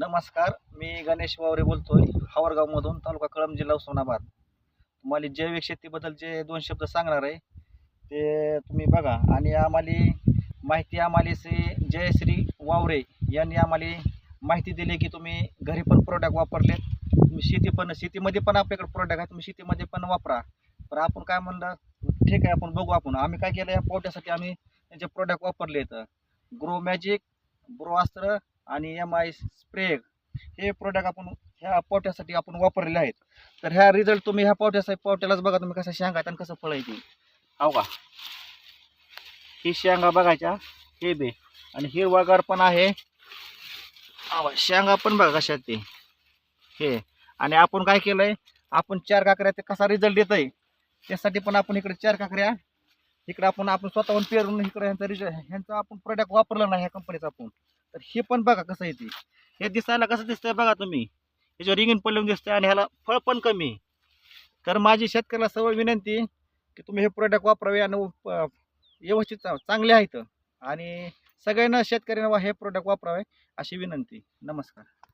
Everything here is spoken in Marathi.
नमस्कार मी गणेश वावरे बोलतोय. हावरगावमधून तालुका कळंब जिल्हा उस्मानाबाद. तुम्हाला जैविक शेतीबद्दल जे दोन शब्द सांगणार आहे ते तुम्ही बघा. आणि आम्हाला माहिती आम्हाला श्री जयश्री वावरे यांनी आम्हाला माहिती दिली की तुम्ही घरी पण प्रोडक्ट वापरले तुम्ही शेती पण शेतीमध्ये पण आपल्याकडे प्रोडक्ट आहे तुम्ही शेतीमध्ये पण वापरा. पण आपण काय म्हणलं ठीक आहे आपण बघू आपण. आम्ही काय केलं या पोट्यासाठी आम्ही त्यांचे प्रोडक्ट वापरले आहेत ग्रो मॅजिक ब्रोआस्त्र आणि एम आय स्प्रे हे प्रोडक्ट आपण ह्या पोट्यासाठी आपण वापरलेले आहेत. तर ह्या रिझल्ट तुम्ही ह्या पावट्याचा पावट्यालाच बघा तुम्ही कसं शेंगा आणि कसं फळ येते हो का? ही शेंगा बघायच्या हे बे. आणि हिरवागार पण आहे. शेंगा पण बघा कशा आहेत ते. हे. आणि आपण काय केलंय? आपण चार काकऱ्या ते कसा रिझल्ट देत आहे त्यासाठी पण आपण इकडे चार काकऱ्या. इकडे आपण आपण स्वतःहून पेरून इकडे ह्यांचा रिझल्ट ह्यांचा आपण प्रोडक्ट वापरलं नाही ह्या कंपनीचा आपण. तर हे पण बघा कसं येते हे दिसायला कसं दिसतंय बघा तुम्ही. ह्याच्यावर रिंगण पडलेलं दिसतंय आणि ह्याला फळ पण कमी तर माझी शेतकऱ्याला सवय विनंती की तुम्ही हे प्रोडक्ट वापरावे आणि प- व्यवस्थित चांगले आहेत. आणि सगळ्यांना शेतकऱ्यांना हे प्रोडक्ट वापरावे अशी विनंती. नमस्कार.